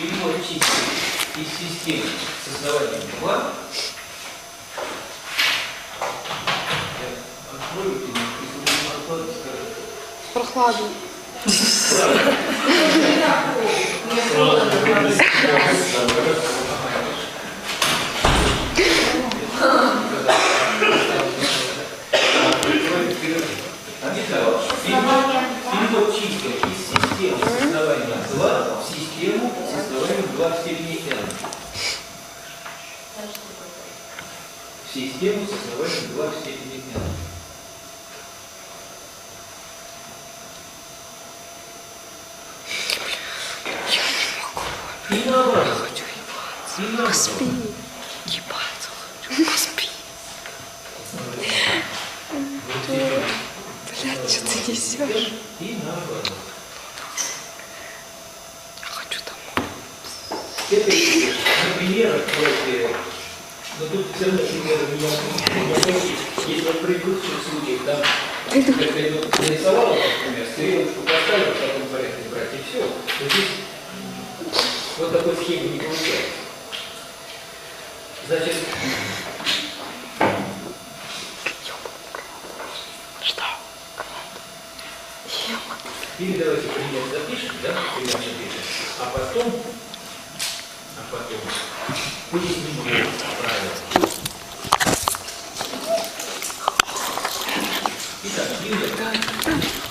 перевод чисел из системы с основанием 2. Я открою тебе, если вы не прокладываете, скажете. Прохладно. Перевод, чисел из системы с основанием 2 в систему основанием 2 в степени n. Систему с основанием 2 в степени n. И наоборот. И наоборот. Поспи. Хочу. Поспи. Блядь, что ты несешь? И наоборот. Это, вот, э, но тут все равно примеры такие. Если вот предыдущих случаях там ты вот нарисовала, например, стрелочку поставила в таком порядке брать, и все, то здесь вот такой схемы не получается. Значит, или давайте пример запишем, да, пример запишем, а потом, а потом поясним правила. Итак, пример.